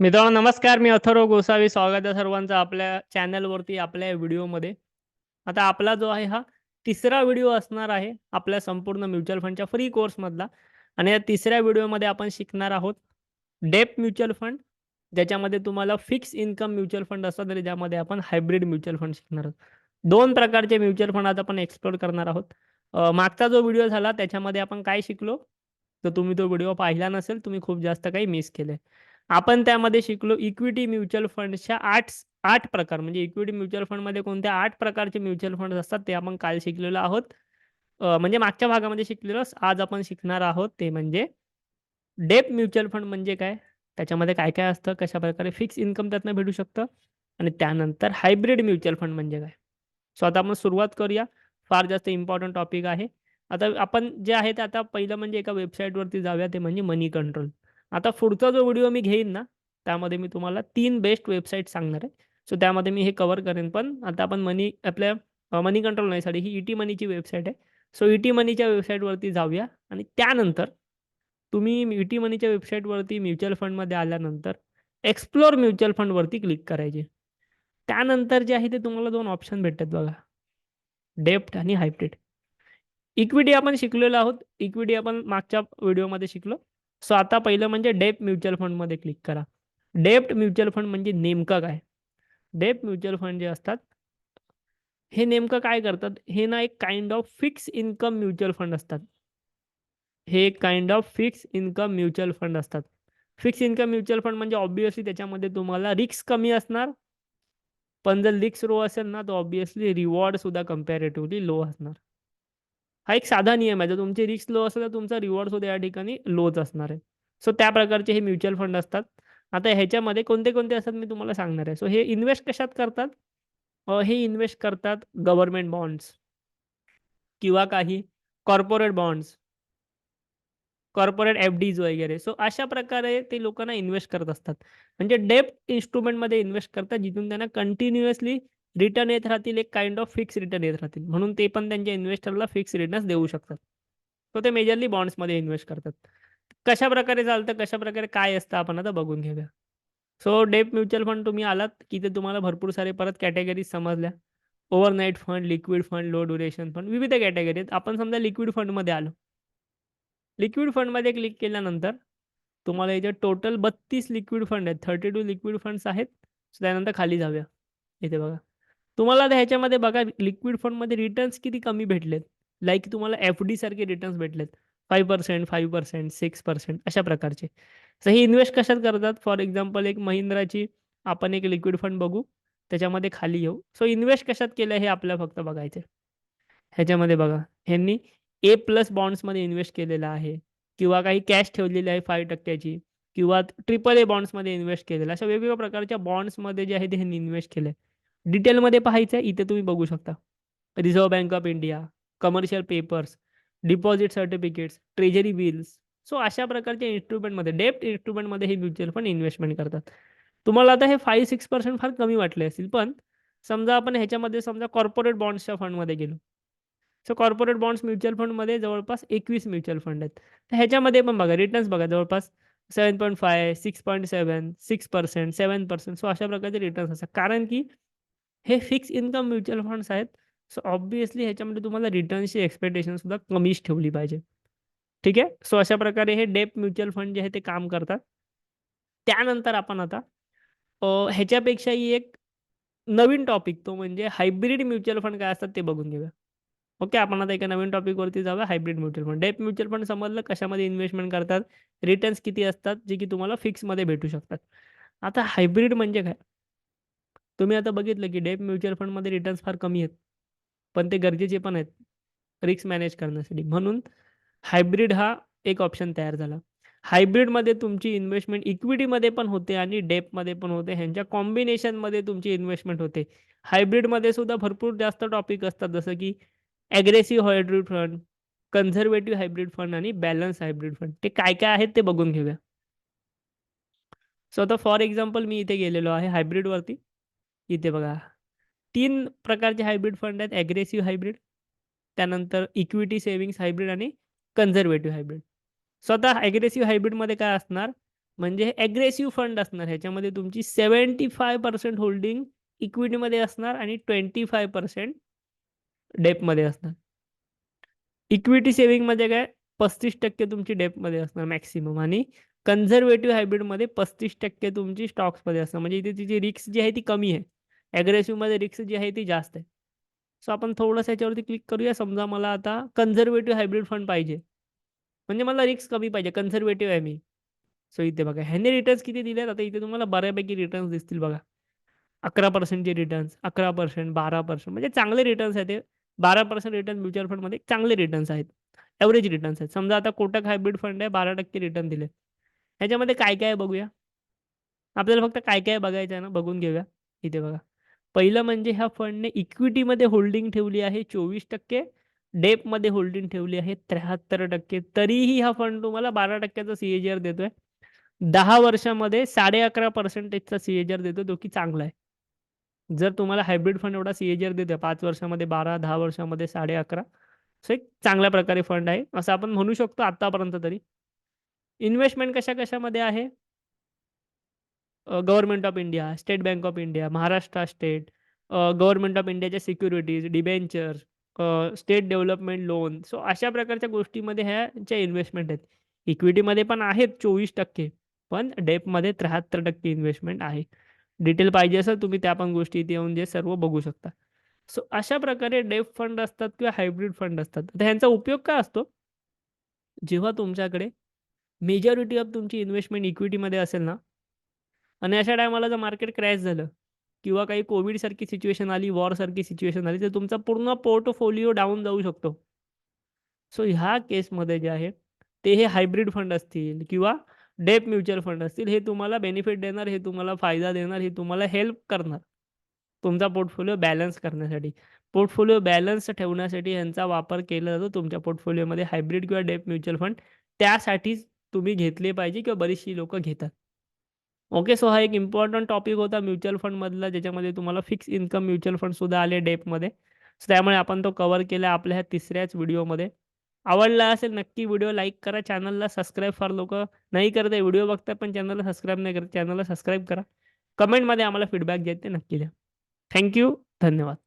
मित्रांनो नमस्कार. मी अथर्व गोसावी. स्वागत आहे सर्वांचं आपल्या चॅनलवरती आपल्या व्हिडिओमध्ये. आता आपला जो आहे हा तिसरा व्हिडिओ असणार आहे आपल्या संपूर्ण म्युच्युअल फंडच्या फ्री कोर्समधला. आणि या तिसऱ्या व्हिडिओमध्ये आपण शिकणार आहोत डेप म्युच्युअल फंड ज्याच्यामध्ये तुम्हाला फिक्स इन्कम म्युच्युअल फंड असतात आणि ज्यामध्ये आपण हायब्रिड म्युच्युअल फंड शिकणार आहोत. दोन प्रकारचे म्युच्युअल फंड आज आपण एक्सप्लोर करणार आहोत. मागचा जो व्हिडिओ झाला त्याच्यामध्ये आपण काय शिकलो? तर तुम्ही तो व्हिडिओ पाहिला नसेल तुम्ही खूप जास्त काही मिस केले आपण त्यामध्ये शिकलो इक्विटी म्युच्युअल फंडच्या आठ आठ प्रकार. म्हणजे इक्विटी म्युच्युअल फंडमध्ये कोणत्या आठ प्रकारचे म्युच्युअल फंड असतात ते आपण काल शिकलेलो आहोत. म्हणजे मागच्या भागामध्ये शिकलेलो आज आपण शिकणार आहोत ते म्हणजे डेप म्युच्युअल फंड म्हणजे काय? त्याच्यामध्ये काय काय असतं? कशा प्रकारे फिक्स इन्कम त्यातनं भेटू शकतं? आणि त्यानंतर हायब्रिड म्युच्युअल फंड म्हणजे काय? सो आता आपण सुरुवात करूया. फार जास्त इम्पॉर्टंट टॉपिक आहे. आता आपण जे आहे ते आता पहिलं म्हणजे एका वेबसाईटवरती जाऊया. ते म्हणजे मनी कंट्रोल आता पुढचा जो व्हिडिओ मी घेईन ना त्यामध्ये मी तुम्हाला तीन बेस्ट वेबसाईट सांगणार आहे. सो त्यामध्ये मी हे कव्हर करेन. पण आता आपण मनी आपल्या मनी कंट्रोल नाही सॉरी ही ई टी मनीची वेबसाईट आहे. सो ई टी मनीच्या वेबसाईटवरती जाऊया. आणि त्यानंतर तुम्ही ई टी मनीच्या वेबसाईटवरती म्युच्युअल फंडमध्ये आल्यानंतर एक्सप्लोर म्युच्युअल फंडवरती क्लिक करायचे. त्यानंतर जे आहे ते तुम्हाला दोन ऑप्शन भेटतात बघा. डेप्ट आणि हायब्रिड इक्विटी आपण शिकलेलो आहोत. इक्विटी आपण मागच्या व्हिडिओमध्ये शिकलो. सो आता पहिलं म्हणजे डेप म्युच्युअल फंडमध्ये क्लिक करा. डेप्ट म्युच्युअल फंड म्हणजे नेमकं काय? डेप म्युच्युअल फंड जे असतात हे नेमकं काय करतात? हे ना एक kind of fix income mutual fund असतात. हे एक kind of fix income mutual fund असतात. फिक्स इन्कम म्युच्युअल फंड म्हणजे ऑब्विसली त्याच्यामध्ये तुम्हाला रिस्क कमी असणार. पण जर रिक्स लो असेल ना तर ऑब्विसली रिवॉर्ड सुद्धा कम्पॅरेटिव्हली लो असणार. हा एक साधा नियम आहे. जर तुमची रिस्क लो असेल तर तुमचा रिवॉर्ड सुद्धा या ठिकाणी लोच असणार आहे. सो त्या प्रकारचे हे म्युच्युअल फंड असतात. आता ह्याच्यामध्ये कोणते कोणते असतात मी तुम्हाला सांगणार आहे. सो हे इन्व्हेस्ट कशात करतात? हे इन्व्हेस्ट करतात गव्हर्नमेंट बॉन्ड्स किंवा काही corporate bonds corporate F Ds वगैरे. सो अशा प्रकारे ते लोकांना इन्व्हेस्ट करत असतात. म्हणजे डेप्ट इन्स्ट्रुमेंटमध्ये इन्व्हेस्ट करतात जिथून त्यांना कंटिन्युअसली रिटर्न येत राहतील एक काइंड ऑफ फिक्स रिटर्न येत राहतील. म्हणून ते पण त्यांच्या इन्व्हेस्टरला फिक्स रिटर्न्स देऊ शकतात. सो ते मेजरली बॉन्ड्समध्ये इन्व्हेस्ट करतात. कशा प्रकारे चालतं कशा प्रकारे काय असतं आपण आता बघून घेऊया. सो डेप म्युच्युअल फंड तुम्ही आलात की ते तुम्हाला भरपूर सारे परत कॅटेगरीज समजल्या. Overnight fund liquid fund low duration fund विविध कॅटेगरी आहेत. आपण समजा लिक्विड फंडमध्ये आलो. लिक्विड फंडमध्ये क्लिक केल्यानंतर तुम्हाला याचे टोटल बत्तीस लिक्विड फंड आहेत. थर्टी टू लिक्विड फंड्स आहेत. सो त्यानंतर खाली जाऊया. इथे बघा. तुम्हाला आता ह्याच्यामध्ये बघा लिक्विड फंडमध्ये रिटर्न्स किती कमी भेटलेत? लाईक तुम्हाला एफ डी सारखे रिटर्न्स भेटलेत. Five percent five percent six percent अशा प्रकारचे. सो हे इन्व्हेस्ट कशात करतात? फॉर एक्झाम्पल एक महिंद्राची आपण एक लिक्विड फंड बघू. त्याच्यामध्ये खाली येऊ. सो इन्व्हेस्ट कशात केलं हे आपल्याला फक्त बघायचं ह्याच्यामध्ये बघा. ह्यांनी ए प्लस बॉन्ड्समध्ये इन्व्हेस्ट केलेलं आहे. किंवा काही कॅश ठेवलेली आहे फाईव्ह टक्क्याची. किंवा ट्रिपल ए बॉन्ड्समध्ये इन्व्हेस्ट केलेलं आहे. अशा वेगवेगळ्या प्रकारच्या बॉन्ड्समध्ये जे आहे ते ह्यांनी इन्व्हेस्ट केलं आहे डिटेलमध्ये पाहायचं आहे इथे तुम्ही बघू शकता. Reserve Bank of India commercial papers deposit certificates treasury bills so अशा प्रकारच्या इन्स्ट्रुमेंटमध्ये डेप्ट इन्स्ट्रुमेंटमध्ये हे म्युच्युअल फंड इन्व्हेस्टमेंट करतात. तुम्हाला आता हे फाईव्ह सिक्स पर्सेंट फार कमी वाटले असतील पण समजा आपण ह्याच्यामध्ये समजा कॉर्पोरेट बॉन्ड्सच्या फंडमध्ये गेलो. सो कॉर्पोरेट बॉन्ड्स म्युच्युअल फंडमध्ये जवळपास एकवीस म्युच्युअल फंड आहेत. तर ह्याच्यामध्ये पण बघा रिटर्न्स बघा जवळपास seven point five six point seven six percent seven percent so अशा प्रकारचे रिटर्न्स असतात. कारण की हे फिक्स इन्कम म्युच्युअल फंड्स आहेत. सो ऑब्विसली ह्याच्यामध्ये तुम्हाला रिटर्नची एक्सपेक्टेशन सुद्धा कमीच ठेवली पाहिजे. ठीक आहे? सो अशा प्रकारे हे डेप म्युच्युअल फंड जे आहे ते काम करतात. त्यानंतर आपण आता ह्याच्यापेक्षाही एक नवीन टॉपिक तो म्हणजे हायब्रिड म्युच्युअल फंड काय असतात ते बघून घेऊया. ओके आपण आता एका नवीन टॉपिकवरती जाऊया hybrid mutual fund debt mutual fund समजलं कशामध्ये इन्व्हेस्टमेंट करतात? रिटर्न्स किती असतात? जे की तुम्हाला फिक्समध्ये भेटू शकतात. आता हायब्रिड म्हणजे काय? तुम्ही आता बघितलं की डेप म्युच्युअल फंडमध्ये रिटर्न्स फार कमी आहेत. पण ते गरजेचे पण आहेत. रिस्क मॅनेज करण्यासाठी. म्हणून हायब्रिड हा एक ऑप्शन तयार झाला. हायब्रिडमध्ये तुमची इन्व्हेस्टमेंट इक्विटीमध्ये पण होते आणि डेपमध्ये पण होते. ह्यांच्या कॉम्बिनेशनमध्ये तुमची इन्व्हेस्टमेंट होते. हायब्रिडमध्ये सुद्धा भरपूर जास्त टॉपिक असतात. जसं की aggressive hybrid fund conservative hybrid fund आणि बॅलन्स हायब्रिड फंड ते काय काय आहेत ते बघून घेऊया. सो आता फॉर एक्झाम्पल मी इथे गेलेलो आहे हायब्रिडवरती. इथे बघा तीन प्रकारचे हायब्रिड फंड आहेत ॲग्रेसिव्ह हायब्रिड त्यानंतर इक्विटी सेव्हिंग्स हायब्रिड आणि कन्झर्वेटिव्ह हायब्रिड स्वतः ॲग्रेसिव्ह हायब्रिडमध्ये काय असणार म्हणजे हे फंड असणार. ह्याच्यामध्ये तुमची 75% होल्डिंग इक्विटीमध्ये असणार आणि 25% डेपमध्ये असणार. इक्विटी सेव्हिंगमध्ये काय 35% तुमची डेपमध्ये असणार मॅक्सिमम आणि कन्झर्वेटिव्ह हायब्रिडमध्ये 35% तुमची स्टॉक्समध्ये असणार. म्हणजे इथे तिची रिस्क जी आहे ती कमी आहे. अग्रेसिव्हमध्ये रिस्क जी आहे ती जास्त आहे. सो आपण थोडंसं याच्यावरती क्लिक करूया. समजा मला आता कन्झर्वेटिव्ह हायब्रिड फंड पाहिजे. म्हणजे मला रिस्क कमी पाहिजे. कन्झर्वेटिव्ह आहे मी. सो इथे बघा ह्याने रिटर्न्स किती दिलेत? आता इथे तुम्हाला बऱ्यापैकी रिटर्न्स दिसतील बघा. अकरा पर्सेंटचे रिटर्न्स, 11%, 12% म्हणजे चांगले रिटर्न्स आहेत ते. 12% रिटर्न म्युच्युअल फंडमध्ये चांगले रिटर्न्स आहेत. एव्हरेज रिटर्न्स आहेत. समजा आता कोटक हायब्रिड फंड आहे 12% रिटर्न दिले. ह्याच्यामध्ये काय-काय आहे बघूया. आपल्याला फक्त काय-काय बघायचं आहे ना, बघून घेऊया. इथे बघा. पहिलं म्हणजे ह्या फंडने इक्विटीमध्ये होल्डिंग ठेवली आहे 24%, डेपमध्ये होल्डिंग ठेवली आहे 73%. तरीही हा फंड तुम्हाला बारा टक्क्याचा सीएजीआर देतोय. दहा वर्षामध्ये साडे अकरा पर्सेंटेजचा सीएजीआर देतो, जो की चांगला आहे. जर तुम्हाला हायब्रिड फंड एवढा सीएजीआर देतोय पाच वर्षामध्ये बारा दहा वर्षामध्ये 11.5 सो एक चांगल्या प्रकारे फंड आहे, असं आपण म्हणू शकतो आत्तापर्यंत तरी. इन्व्हेस्टमेंट कशा-कशामध्ये आहे? Government of India, state bank of India, Maharashtra state, government of इंडियाच्या securities, debentures, state development loan. So अशा प्रकारच्या गोष्टीमध्ये ह्याच्या इन्व्हेस्टमेंट आहेत. इक्विटीमध्ये पण आहेत 24% पण डेपमध्ये 73% इन्व्हेस्टमेंट आहे. डिटेल पाहिजे असेल तुम्ही त्या पण गोष्टी इथे येऊन जे सर्व बघू शकता. सो अशा प्रकारे डेप फंड असतात किंवा हायब्रिड फंड असतात. तर ह्यांचा उपयोग काय असतो? जेव्हा तुमच्याकडे मेजॉरिटी ऑफ तुमची इन्व्हेस्टमेंट इक्विटीमध्ये असेल ना आणि अशा टायमाला जर मार्केट क्रॅश झालं किंवा काही कोव्हिडसारखी सिच्युएशन आली, वॉरसारखी सिच्युएशन आली, तर तुमचा पूर्ण पोर्टफोलिओ डाऊन जाऊ शकतो. सो ह्या केसमध्ये जे आहे, ते हे हायब्रिड फंड असतील किंवा डेप म्युच्युअल फंड असतील, हे तुम्हाला बेनिफिट देणार, हे तुम्हाला फायदा देणार, हे तुम्हाला हेल्प करणार. तुमचा पोर्टफोलिओ बॅलन्स करण्यासाठी. पोर्टफोलिओ बॅलन्स ठेवण्यासाठी ह्यांचा वापर केला जातो तुमच्या पोर्टफोलिओमध्ये हायब्रिड किंवा डेप म्युच्युअल फंड. त्यासाठीच तुम्ही घेतले पाहिजे किंवा बरीचशी लोकं घेतात. ओके. सो हा एक इम्पॉर्टंट टॉपिक होता म्युच्युअल फंडमधला, ज्याच्यामध्ये तुम्हाला फिक्स इन्कम म्युच्युअल फंडसुद्धा आले डेपमध्ये. सो त्यामुळे आपण तो कव्हर केला आपल्या ह्या तिसऱ्याच व्हिडिओमध्ये. आवडला असेल नक्की व्हिडिओ लाईक करा. चॅनलला सबस्क्राईब फार लोक नाही करत आहे. व्हिडिओ बघतात पण चॅनलला सबस्क्राईब नाही करत. चॅनलला सबस्क्राईब करा. कमेंटमध्ये आम्हाला फीडबॅक जे ते नक्की द्या. Thank you. धन्यवाद.